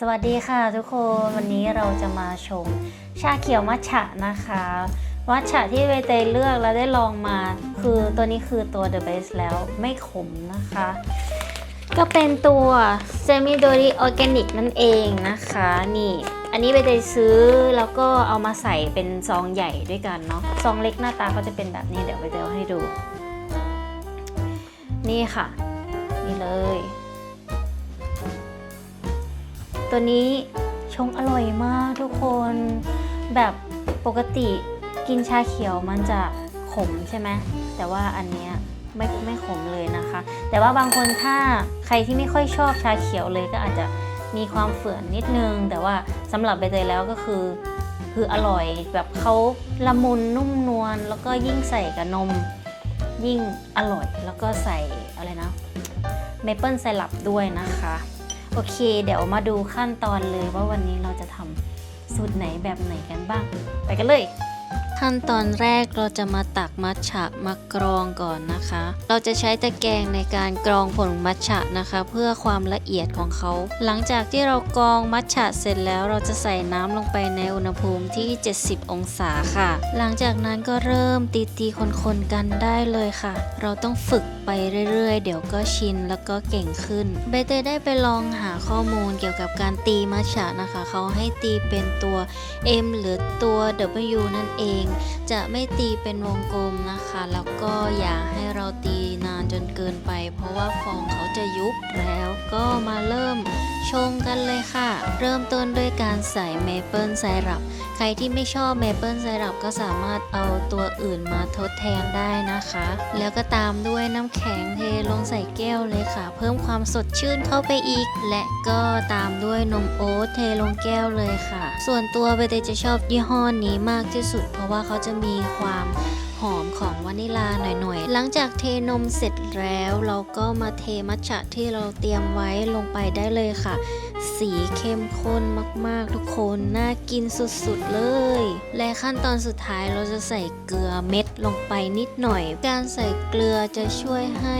สวัสดีค่ะทุกคนวันนี้เราจะมาชมชาเขียวมัทฉะนะคะมัทฉะที่ใบเตยเลือกแล้วได้ลองมา คือตัวนี้คือตัว The Best แล้วไม่ขมนะคะ ก็เป็นตัว Semi Dori Organic นั่นเองนะคะนี่อันนี้ใบเตยซื้อแล้วก็เอามาใส่เป็นซองใหญ่ด้วยกันเนาะซองเล็กหน้าตาก็จะเป็นแบบนี้เดี๋ยวใบเตยเอาให้ดู นี่ค่ะ นี่เลย ตัวนี้ชงอร่อยมากทุกคน แบบปกติกินชาเขียวมันจะขมใช่ไหมแต่ว่าอันเนี้ยไม่ไม่ขมเลยนะคะ แต่ว่าบางคนถ้าใครที่ไม่ค่อยชอบชาเขียวเลยก็อาจจะมีความเฝื่อนนิดนึง แต่ว่าสำหรับใบเตยแล้วก็คือ คืออร่อยแบบเขาละมุนนุ่มนวลแล้วก็ยิ่งใส่กับนม ยิ่งอร่อยแล้วก็ใส่อะไรนะเมเปิลไซรัปด้วยนะคะ โอเค เดี๋ยวมาดูขั้นตอนเลยว่าวันนี้เราจะทำสูตรไหนแบบไหนกันบ้าง ไปกันเลย ขั้นตอนแรกเราจะมาตักมัทฉะมากรองก่อนนะคะ เราจะใช้ตะแกรงในการกรองผงมัทฉะนะคะ เพื่อความละเอียดของเขา หลังจากที่เรากรองมัทฉะเสร็จแล้วเราจะใส่น้ำลงไปในอุณหภูมิที่ 70 องศาค่ะ หลังจากนั้นก็เริ่มตีตีๆคนๆกันได้เลยค่ะ เราต้องฝึก ไปเรื่อยๆ เดี๋ยวก็ชินแล้วก็เก่งขึ้นใบเตยได้ไปลองหาข้อมูลเกี่ยวกับการตีมัชฉะนะคะ เขาให้ตีเป็นตัว M หรือตัว W นั่นเอง จะไม่ตีเป็นวงกลมนะคะ แล้วก็อย่าให้เราตีนานจนเกินไป เพราะว่าฟองเขาจะยุบแล้ว ก็มาเริ่มชงกันเลยค่ะ เริ่มต้นด้วยการใส่เมเปิลไซรัปใครที่ไม่ชอบเมเปิลไซรัปก็สามารถเอาตัวอื่นมาทดแทนได้นะคะ แล้วก็ตามด้วยน้ำแข็งเทลงใส่แก้วเลยค่ะ เพิ่มความสดชื่นเข้าไปอีก และก็ตามด้วยนมโอ๊ตเทลงแก้วเลยค่ะ ส่วนตัวใบเตจะชอบยี่ห้อนี้มากที่สุด เพราะว่าเขาจะมีความ อมของวานิลาหน่อยๆ หลังจากเทนมเสร็จแล้วเราก็มาเทมัทฉะที่เราเตรียมไว้ลงไปได้เลยค่ะ สีเข้มข้นมากๆทุกคน น่ากินสุดๆเลย และขั้นตอนสุดท้ายเราจะใส่เกลือเม็ดลงไปนิดหน่อย การใส่เกลือจะช่วยให้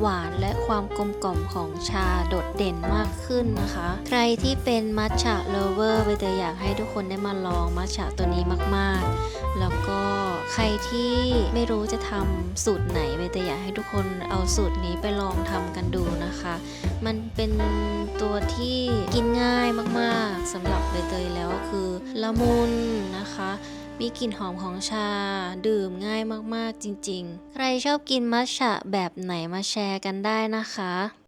หวานและความกลมกล่อมของชาโดดเด่นมากขึ้นนะคะ ใครที่เป็นมัทฉะเลเวอร์ใบเตยอยากให้ทุกคนได้มาลองมัทฉะตัวนี้มากๆ แล้วก็ใครที่ไม่รู้จะทำสูตรไหนใบเตยอยากให้ทุกคนเอาสูตรนี้ไปลองทำกันดูนะคะ มันเป็นตัวที่กินง่ายมากๆสำหรับใบเตยแล้วคือละมุนนะคะ มีกลิ่นหอมของชา ดื่มง่ายมากๆจริงๆ ใครชอบกินมัทฉะแบบไหนมาแชร์กันได้นะคะ